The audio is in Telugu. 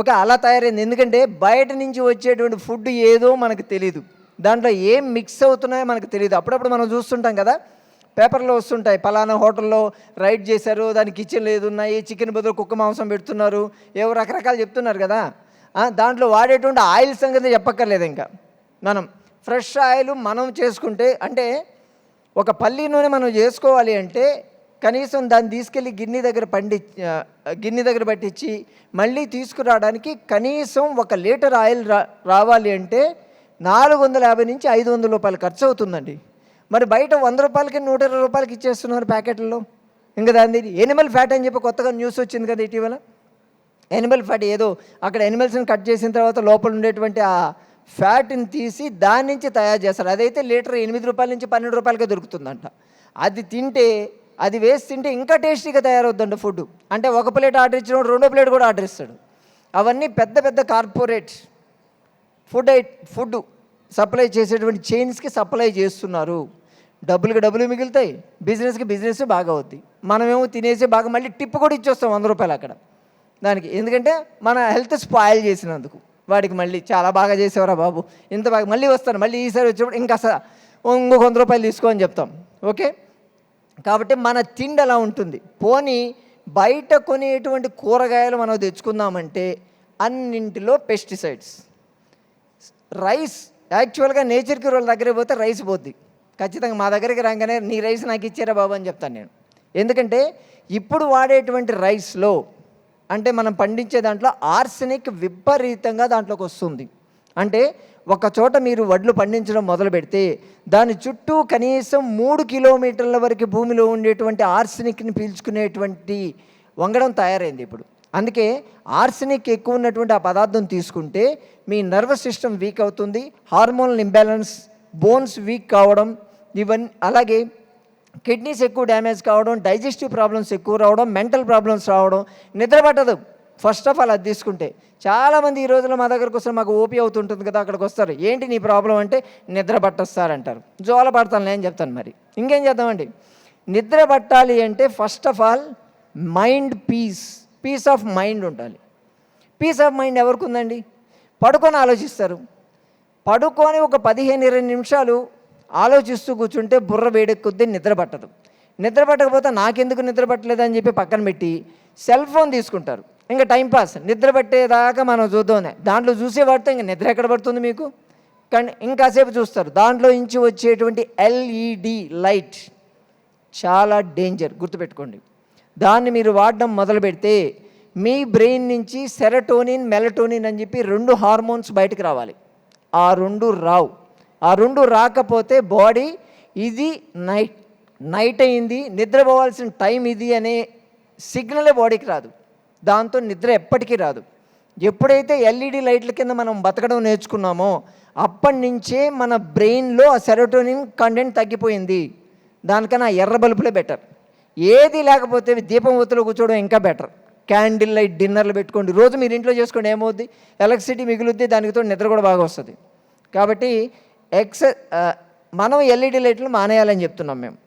ఒక అలా తయారైంది. ఎందుకంటే బయట నుంచి వచ్చేటువంటి ఫుడ్ ఏదో మనకు తెలియదు దాంట్లో ఏం మిక్స్ అవుతున్నాయో మనకు తెలియదు అప్పుడప్పుడు మనం చూస్తుంటాం కదా పేపర్లో వస్తుంటాయి. పలానా హోటల్లో రైడ్ చేశారు దాని కిచెన్ లేదు ఉన్నాయి చికెన్ బదులు కుక్క మాంసం పెడుతున్నారు ఏవో రకరకాలు చెప్తున్నారు కదా. దాంట్లో వాడేటువంటి ఆయిల్ సంగతి చెప్పక్కర్లేదు ఇంకా. మనం ఫ్రెష్ ఆయిల్ మనం చేసుకుంటే అంటే ఒక పల్లి నూనె మనం చేసుకోవాలి అంటే కనీసం దాన్ని తీసుకెళ్ళి గిన్నె దగ్గర పండి గిన్నె దగ్గర పట్టించి మళ్ళీ తీసుకురావడానికి కనీసం ఒక లీటర్ ఆయిల్ రా రావాలి అంటే నాలుగు వందల యాభై నుంచి ఐదు వందల రూపాయలు ఖర్చు అవుతుందండి. మరి బయట వంద రూపాయలకి నూట ఇరవై రూపాయలకి ఇచ్చేస్తున్నారు ప్యాకెట్లలో. ఇంకా దాని ఎనిమల్ ఫ్యాట్ అని చెప్పి కొత్తగా న్యూస్ వచ్చింది కదా ఇటీవల. ఎనిమల్ ఫ్యాట్ ఏదో అక్కడ ఎనిమల్స్ని కట్ చేసిన తర్వాత లోపల ఉండేటువంటి ఆ ఫ్యాట్ని తీసి దాని నుంచి తయారు చేస్తారు. అదైతే లీటర్ ఎనిమిది రూపాయల నుంచి పన్నెండు రూపాయలకే దొరుకుతుందంట. అది తింటే అది వేసి తింటే ఇంకా టేస్టీగా తయారవుద్దండి ఫుడ్ అంటే ఒక ప్లేట్ ఆర్డర్ ఇచ్చినప్పుడు రెండో ప్లేట్ కూడా ఆర్డర్ ఇస్తాడు. అవన్నీ పెద్ద పెద్ద corporate food I food supply చేసేటువంటి చైన్స్కి సప్లై చేస్తున్నారు. డబ్బులకి డబ్బులు మిగులుతాయి బిజినెస్కి బిజినెస్ బాగా అవుద్ది. మనమేమో తినేసి బాగా మళ్ళీ టిప్ కూడా ఇచ్చేస్తాం వంద రూపాయలు అక్కడ. దానికి ఎందుకంటే మన హెల్త్ స్పాయిల్ చేసినందుకు. వాడికి మళ్ళీ చాలా బాగా చేసేవరా బాబు ఇంత బాగా మళ్ళీ వస్తాను మళ్ళీ ఈసారి వచ్చినప్పుడు ఇంకా అసలు ఇంకొక వంద రూపాయలు తీసుకో అని చెప్తాం. ఓకే? కాబట్టి మన తిండి అలా ఉంటుంది? పోనీ బయట కొనేటువంటి కూరగాయలు మనం తెచ్చుకుందామంటే అన్నింటిలో పెస్టిసైడ్స్. రైస్ యాక్చువల్గా నేచర్కి వాళ్ళ దగ్గరికి పోతే రైస్ పోద్ది. ఖచ్చితంగా మా దగ్గరికి రాగానే నీ రైస్ నాకు ఇచ్చారా బాబు అని చెప్తాను నేను. ఎందుకంటే ఇప్పుడు వాడేటువంటి రైస్లో అంటే మనం పండించే దాంట్లో ఆర్సెనిక్ విపరీతంగా దాంట్లోకి వస్తుంది. అంటే ఒక చోట మీరు వడ్లు పండించడం మొదలు పెడితే దాని చుట్టూ కనీసం మూడు కిలోమీటర్ల వరకు భూమిలో ఉండేటువంటి ఆర్సెనిక్ని పీల్చుకునేటువంటి వంగడం తయారైంది ఇప్పుడు. అందుకే ఆర్సెనిక్ ఎక్కువ ఉన్నటువంటి ఆ పదార్థం తీసుకుంటే మీ నర్వస్ సిస్టమ్ వీక్ అవుతుంది హార్మోనల్ ఇంబ్యాలెన్స్ బోన్స్ వీక్ కావడం ఇవన్నీ అలాగే కిడ్నీస్ ఎక్కువ డ్యామేజ్ కావడం డైజెస్టివ్ ప్రాబ్లమ్స్ ఎక్కువ రావడం మెంటల్ ప్రాబ్లమ్స్ రావడం నిద్ర పట్టదు. ఫస్ట్ ఆఫ్ ఆల్ అది తీసుకుంటే చాలామంది ఈ రోజుల్లో మా దగ్గరకు వస్తారు మాకు ఓపీ అవుతుంటుంది కదా అక్కడికి వస్తారు. ఏంటి నీ ప్రాబ్లం అంటే నిద్ర పట్టొస్తారంటారు. జోల పడతాను నేను చెప్తాను మరి. ఇంకేం చేద్దామండి? నిద్ర పట్టాలి అంటే first of all mind peace peace of mind ఉండాలి. పీస్ ఆఫ్ మైండ్ ఎవరికి ఉందండి? పడుకొని ఆలోచిస్తారు. పడుకొని ఒక పదిహేను ఇరవై నిమిషాలు ఆలోచిస్తూ కూర్చుంటే బుర్ర వేడెక్కుద్ది నిద్ర పట్టదు. నిద్ర పట్టకపోతే నాకెందుకు నిద్ర పట్టలేదు అని చెప్పి పక్కన పెట్టి సెల్ ఫోన్ తీసుకుంటారు. ఇంకా టైంపాస్ నిద్ర పట్టేదాకా మనం చూద్దాం దాంట్లో చూసే పడితే ఇంకా నిద్ర ఎక్కడ పడుతుంది మీకు? కానీ ఇంకాసేపు చూస్తారు. దాంట్లో ఇంచి వచ్చేటువంటి ఎల్ఈడి లైట్ చాలా డేంజర్. గుర్తుపెట్టుకోండి. దాన్ని మీరు వాడడం మొదలు పెడితే మీ బ్రెయిన్ నుంచి సెరటోనిన్ మెలటోనిన్ అని చెప్పి రెండు హార్మోన్స్ బయటకు రావాలి. ఆ రెండు రావు. ఆ రెండు రాకపోతే బాడీ ఇది నైట్ నైట్ అయింది నిద్రపోవాల్సిన టైం ఇది అనే సిగ్నలే బాడీకి రాదు. దాంతో నిద్ర ఎప్పటికీ రాదు. ఎప్పుడైతే ఎల్ఈడి లైట్ల కింద మనం బతకడం నేర్చుకున్నామో అప్పటి నుంచే మన బ్రెయిన్లో ఆ సెరోటోనిన్ కంటెంట్ తగ్గిపోయింది. దానికన్నా ఎర్ర బల్బులే బెటర్. ఏది లేకపోతే దీపం ఒత్తులో కూర్చోవడం ఇంకా బెటర్. క్యాండిల్ లైట్ డిన్నర్లు పెట్టుకోండి. రోజు మీరు ఇంట్లో చేసుకోండి ఏమవుద్ది? ఎలక్ట్రిసిటీ మిగులుద్ది దానితో నిద్ర కూడా బాగా వస్తుంది. కాబట్టి ఎక్స మనం ఎల్ఈడి లైట్లు మానేయాలని చెప్తున్నాం మేము.